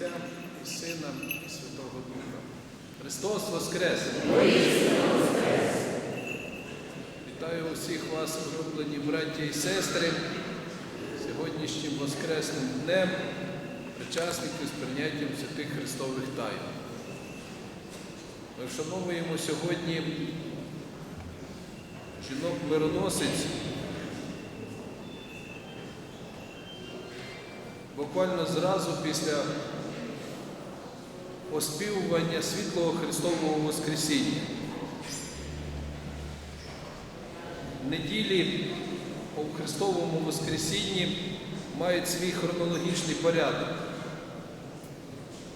Отця і Сина і Святого Духа. Христос Воскрес! Вітаю усіх вас, улюблені браті і сестри, сьогоднішнім Воскресним днем, причасників з прийняттям святих Христових тайн. Ми вшановуємо сьогодні жінок-мироносиць. Буквально зразу після оспівування світлого Христового Воскресіння. Неділі у Христовому Воскресінні мають свій хронологічний порядок.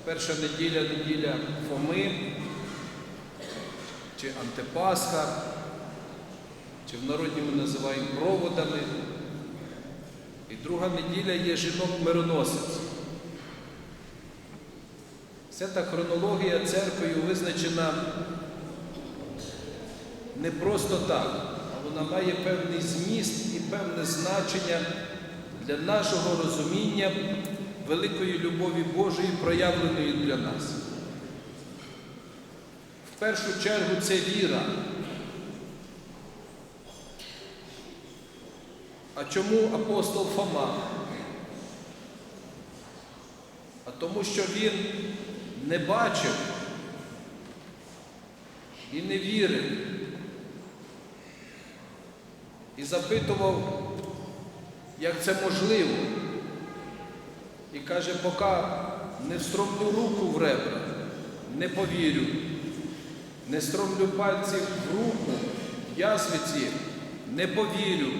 Перша неділя неділя Фоми чи Антипасха, чи в народі ми називаємо проводами. І друга неділя є жінок-мироносець. Вся та хронологія церквою визначена не просто так, а вона має певний зміст і певне значення для нашого розуміння великої любові Божої, проявленої для нас. В першу чергу це віра. А чому апостол Фома? А тому, що він не бачив і не вірив. І запитував, як це можливо. І каже, поки не встромлю руку в ребра, не повірю, не стромлю пальці в руку, в ясвиці, не повірю.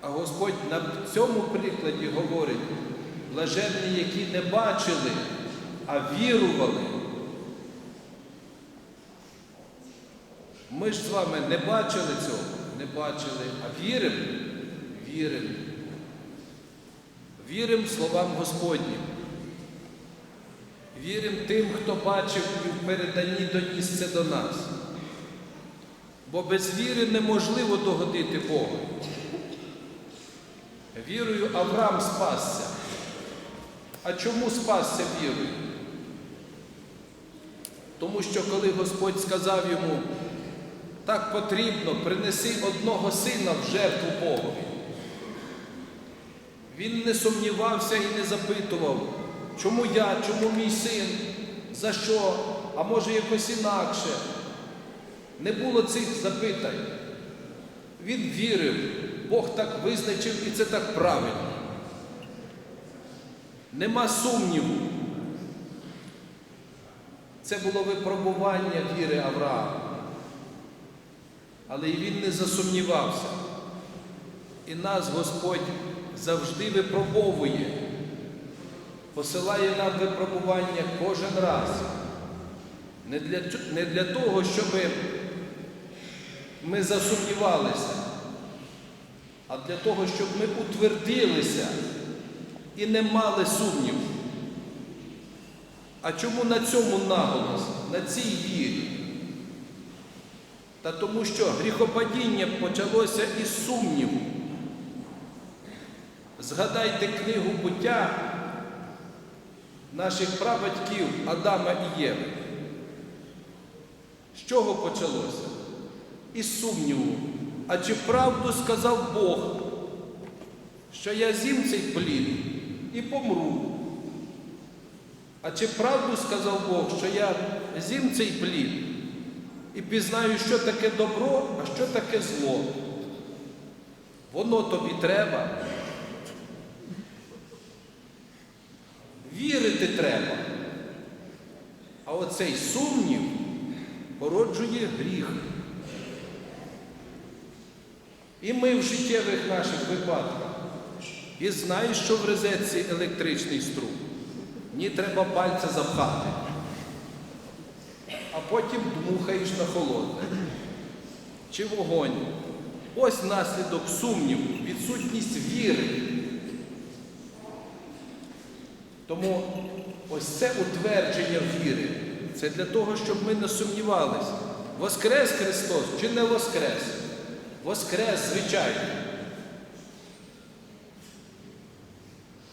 А Господь на цьому прикладі говорить, блаженні, які не бачили, а вірували. Ми ж з вами не бачили цього, не бачили, а віримо, віримо. Віримо словам Господнім. Віримо тим, хто бачив і в переданні доніс це до нас. Бо без віри неможливо догодити Богу. Вірою Авраам спасся. А чому спасся вірою? Тому що коли Господь сказав йому, так потрібно, принеси одного сина в жертву Богові. Він не сумнівався і не запитував, чому я, чому мій син, за що, а може якось інакше. Не було цих запитань. Він вірив, Бог так визначив і це так правильно. Нема сумніву. Це було випробування віри Авраама. Але і він не засумнівався. І нас Господь завжди випробовує, посилає нам випробування кожен раз. Не для, не для того, щоб ми засумнівалися, а для того, щоб ми утвердилися і не мали сумніву. А чому на цьому наголос, на цій вірі? Та тому що гріхопадіння почалося із сумніву. Згадайте книгу буття наших прабатьків Адама і Єви. З чого почалося? Із сумніву. А чи правду сказав Бог, що я з'їм цей плід і помру? А чи правду сказав Бог, що я з'їм цей плід і пізнаю, що таке добро, а що таке зло? Воно тобі треба. Вірити треба. А оцей сумнів породжує гріх. І ми в життєвих наших випадках. І знаєш, що в розетці електричний струм. Ні треба пальця запхати. А потім дмухаєш на холодне. Чи вогонь. Ось наслідок сумніву, відсутність віри. Тому ось це утвердження віри. Це для того, щоб ми не сумнівалися. Воскрес Христос чи не Воскрес? Воскрес, звичайно.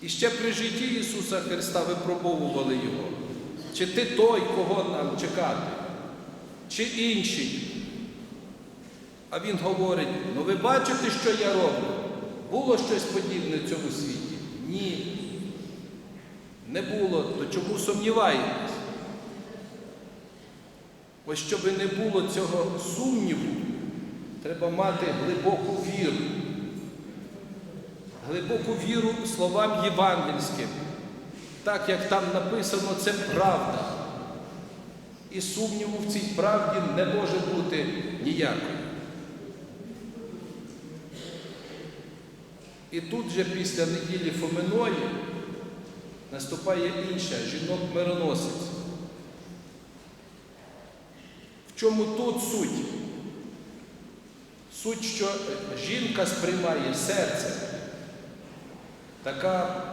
І ще при житті Ісуса Христа випробовували Його. Чи ти той, кого нам чекати, чи інший. А Він говорить: ну ви бачите, що я роблю? Було щось подібне в цьому світі? Ні. Не було, то чому сумніваєтесь? Ось щоб не було цього сумніву, треба мати глибоку віру. Глибоку віру словам євангельським. Так як там написано, це правда. І сумніву в цій правді не може бути ніякої. І тут же після неділі Фоминої наступає інша жінок-мироносець. В чому тут суть? Суть, що жінка сприймає серце. Така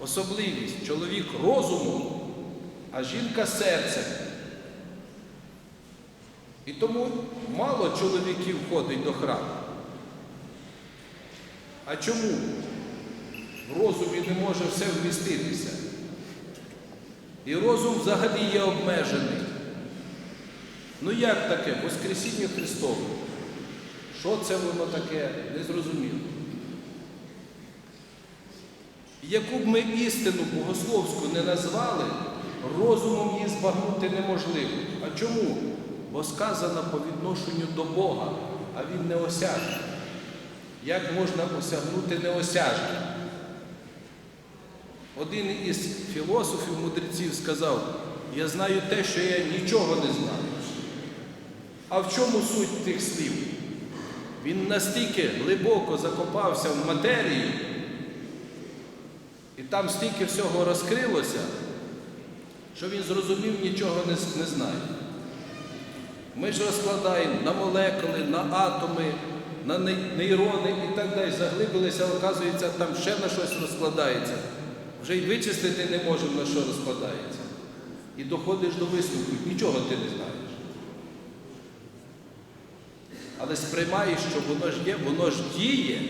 особливість. Чоловік розумом, а жінка серцем. І тому мало чоловіків ходить до храму. А чому? В розумі не може все вміститися. І розум взагалі є обмежений. Ну як таке? Воскресіння Христове. Що це воно таке? Незрозуміло. Яку б ми істину богословську не назвали, розумом її збагнути неможливо. А чому? Бо сказано по відношенню до Бога, а Він неосяжний. Як можна осягнути неосяжне? Один із філософів, мудреців сказав, я знаю те, що я нічого не знаю. А в чому суть тих слів? Він настільки глибоко закопався в матерію, і там стільки всього розкрилося, що він зрозумів, нічого не, не знає. Ми ж розкладаємо на молекули, на атоми, на нейрони і так далі. Заглибилися, оказується, там ще на щось розкладається. Вже й вичислити не можемо, на що розкладається. І доходиш до висновку, нічого ти не знаєш. Але сприймаєш, що воно ж є, воно ж діє.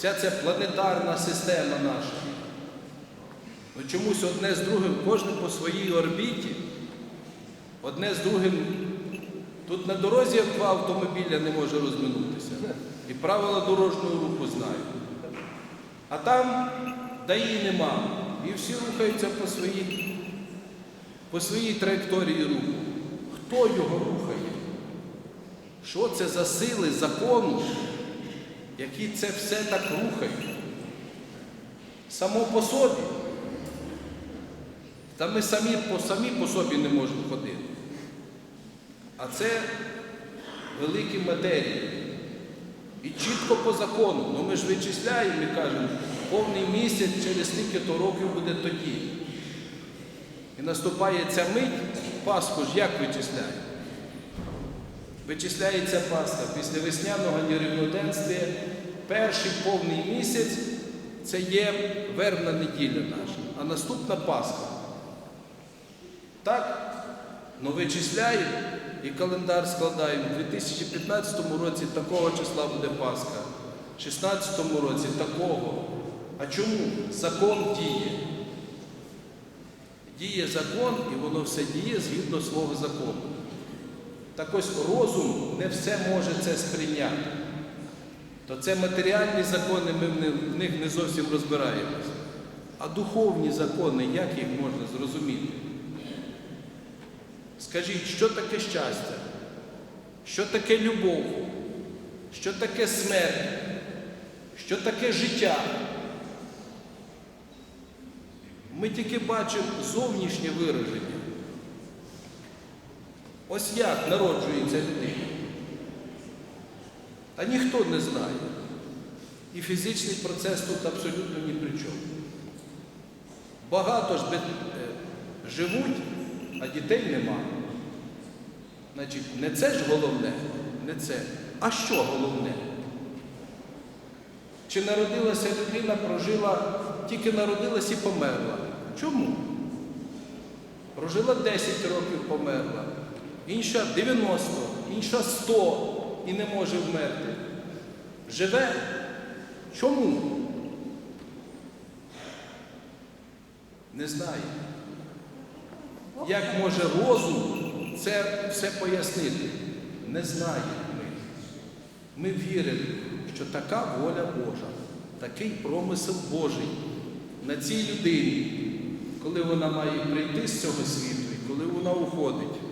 Вся ця планетарна система наша. Ну, чомусь одне з другим, кожен по своїй орбіті, одне з другим. Тут на дорозі два автомобіля не може розминутися. І правила дорожнього руху знають. А там даї нема. І всі рухаються по своїй, по своїй траєкторії руху. Хто його рухає? Що це за сили закону, які це все так рухають? Само по собі. Та ми самі по, самі по собі не можемо ходити. А це великі матерії. І чітко по закону. Ну ми ж вичисляємо і кажемо, повний місяць через стільки-то років буде тоді. І наступає ця мить, Пасху ж як вичисляє? Вичисляється Пасха після весняного нерівноденствия, перший повний місяць це є вербна неділя наша, а наступна Пасха. Так? Ну вичисляємо і календар складаємо. У 2015 році такого числа буде Пасха, в 2016 році такого. А чому? Закон діє. Діє закон і воно все діє згідно свого закону. Так ось розум не все може це сприйняти. То це матеріальні закони, ми в них не зовсім розбираємося. А духовні закони, як їх можна зрозуміти? Скажіть, що таке щастя? Що таке любов? Що таке смерть? Що таке життя? Ми тільки бачимо зовнішнє вираження. Ось як народжується людина. Та ніхто не знає. І фізичний процес тут абсолютно ні при чому. Багато ж е, живуть, а дітей нема. Значить, не це ж головне, не це. А що головне? Чи народилася людина, прожила, тільки народилась і померла? Чому? Прожила 10 років, померла, інша 90, інша 100 і не може вмерти. Живе. Чому? Не знаю. Як може розум це все пояснити? Не знає ми. Ми віримо, що така воля Божа, такий промисел Божий на цій людині, коли вона має прийти з цього світу і коли вона уходить.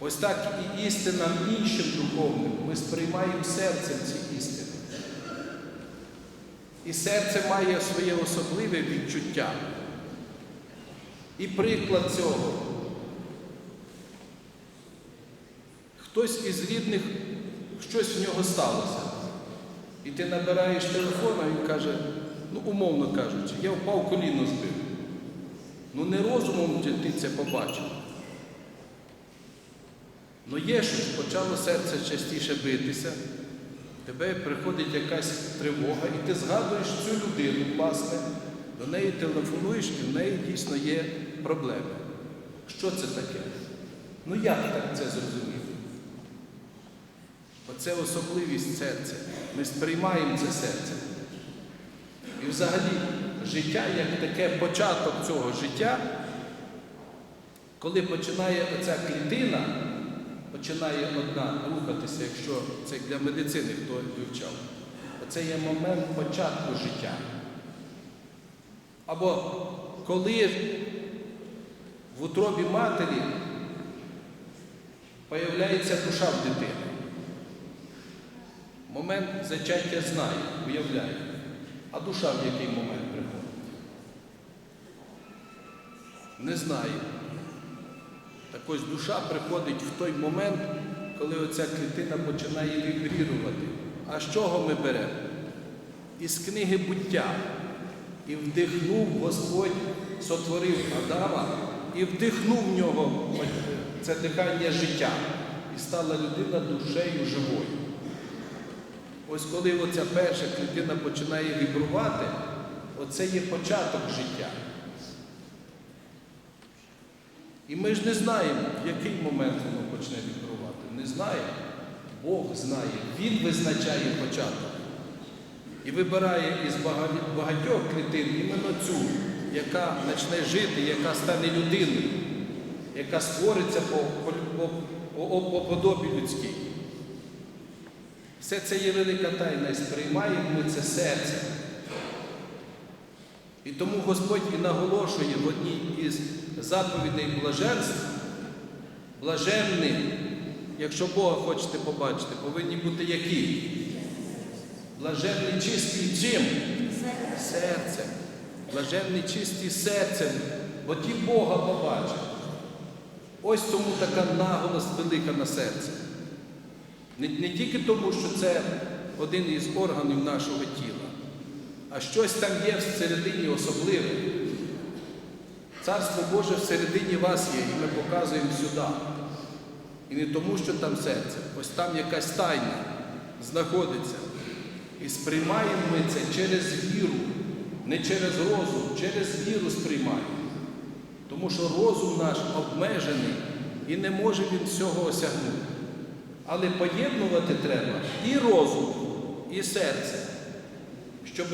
Ось так і істинам іншим духовним ми сприймаємо серцем ці істини. І серце має своє особливе відчуття. І приклад цього. Хтось із рідних, щось в нього сталося. І ти набираєш телефон, а він каже, ну, умовно кажучи, я впав коліно збив. Ну не розумом ти це побачив. Ну є щось, почало серце частіше битися, тебе приходить якась тривога, і ти згадуєш цю людину, власне, до неї телефонуєш, і в неї дійсно є проблеми. Що це таке? Ну як так це зрозуміти? Оце особливість серця. Ми сприймаємо це серце. І взагалі життя як таке початок цього життя, коли починає оця клітина, починає одна рухатися, якщо це для медицини хто вивчав, оце є момент початку життя. Або коли в утробі матері появляється душа в дитини. Момент зачаття знає, уявляє. А душа в який момент приходить? Не знає. Ось душа приходить в той момент, коли оця клітина починає вібрірувати. А з чого ми беремо? Із книги буття. І вдихнув Господь, сотворив Адама і вдихнув в нього це дихання життя. І стала людина душею живою. Ось коли оця перша клітина починає вібрувати, оце є початок життя. І ми ж не знаємо, в який момент воно почне вібрувати. Не знаємо. Бог знає. Він визначає початок. І вибирає із багатьох клітин іменно цю, яка почне жити, яка стане людиною, яка створиться по, по, по, по, по подобі людській. Все це є велика тайна, і сприймаємо ми це серце. І тому Господь і наголошує в одній із заповідей блаженств, блаженні, якщо Бога хочете побачити, повинні бути які? Блаженні чисті чим? Серцем. Блаженні чисті серцем, бо ті Бога побачать. Ось тому така наголость велика на серце. Не, не тільки тому, що це один із органів нашого тіла, а щось там є всередині особливе. Царство Боже всередині вас є, і ми показуємо сюди. І не тому, що там серце, ось там якась тайна знаходиться. І сприймаємо ми це через віру, не через розум, через віру сприймаємо. Тому що розум наш обмежений і не може він всього осягнути. Але поєднувати треба і розум, і серце, щоб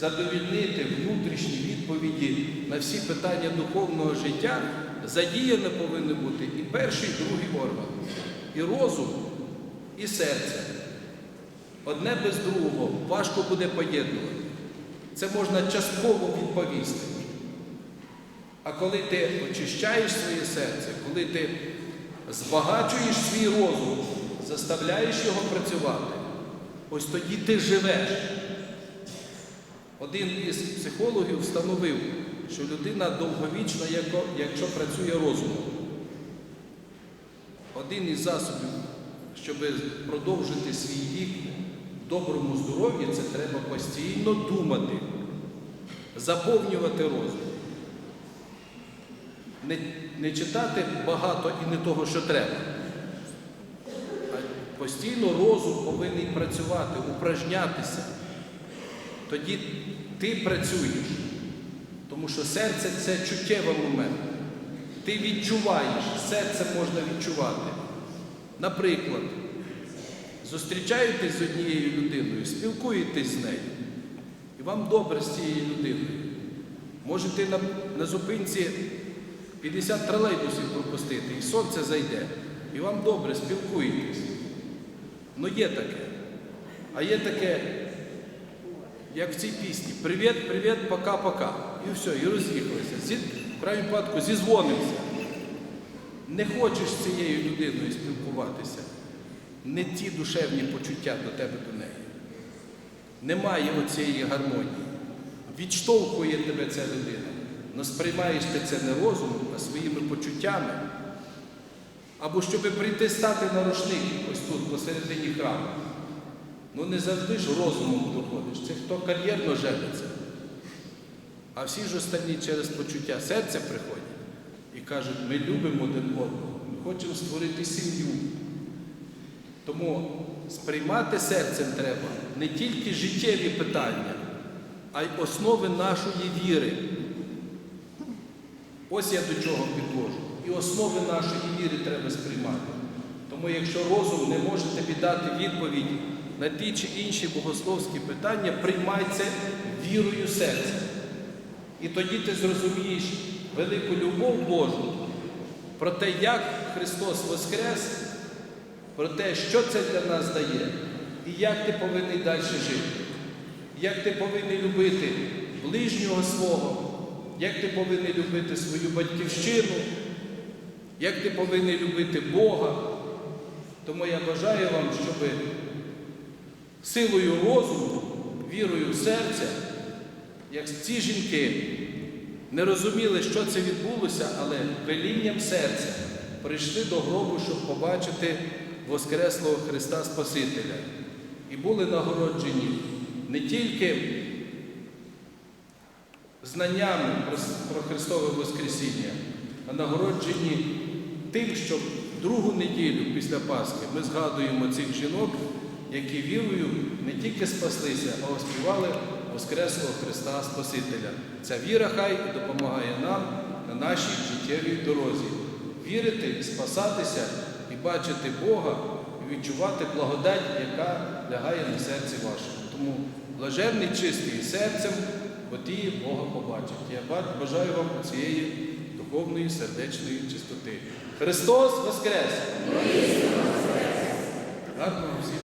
задовільнити внутрішні відповіді на всі питання духовного життя, задіяно повинні бути і перший, і другий орган, і розум, і серце. Одне без другого важко буде поєднувати. Це можна частково відповісти. А коли ти очищаєш своє серце, коли ти збагачуєш свій розум, заставляєш його працювати, ось тоді ти живеш. Один із психологів встановив, що людина довговічна, якщо працює розумом. Один із засобів, щоб продовжити свій вік в доброму здоров'ї, це треба постійно думати, заповнювати розум. Не, не читати багато і не того, що треба. А постійно розум повинен працювати, упражнятися. Тоді ти працюєш. Тому що серце це чуттєвий момент. Ти відчуваєш, серце можна відчувати. Наприклад, зустрічаєтесь з однією людиною, спілкуєтесь з нею, і вам добре з цією людиною. Можете на, на зупинці 50 тролейбусів пропустити, і сонце зайде, і вам добре спілкуєтесь. Ну є таке. А є таке, як в цій пісні. Привіт, привіт, пока-пока. І все, і роз'їхалися. Зі, в крайньому випадку зізвонимося. Не хочеш з цією людиною спілкуватися. Не ті душевні почуття до тебе до неї. Немає оцієї гармонії. Відштовхує тебе ця людина. Но сприймаєш ти це не розумом, а своїми почуттями. Або щоб прийти стати на рушник ось тут, посередині храму. Ну не завжди ж розумом доходиш. Це хто кар'єрно жениться. А всі ж останні через почуття серця приходять і кажуть, ми любимо один одного, ми хочемо створити сім'ю. Тому сприймати серцем треба не тільки життєві питання, а й основи нашої віри. Ось я до чого підвожу. І основи нашої віри треба сприймати. Тому якщо розум не може тобі дати відповідь на ті чи інші богословські питання, приймай це вірою серця. І тоді ти зрозумієш велику любов Божу про те, як Христос Воскрес, про те, що це для нас дає, і як ти повинен далі жити, як ти повинен любити ближнього свого, як ти повинен любити свою батьківщину, як ти повинен любити Бога. Тому я бажаю вам, щоб силою розуму, вірою серця, як ці жінки не розуміли, що це відбулося, але велінням серця прийшли до гробу, щоб побачити Воскреслого Христа Спасителя. І були нагороджені не тільки знаннями про, Христове Воскресіння, а нагороджені тим, що другу неділю після Пасхи ми згадуємо цих жінок, які вірою не тільки спаслися, а оспівали Воскреслого Христа Спасителя. Ця віра хай допомагає нам на нашій життєвій дорозі. Вірити, спасатися і бачити Бога, і відчувати благодать, яка лягає на серці вашому. Тому блаженний чистий серцем, бо ті Бога побачать. Я бажаю вам цієї духовної сердечної чистоти. Христос Воскрес! Гарного всім!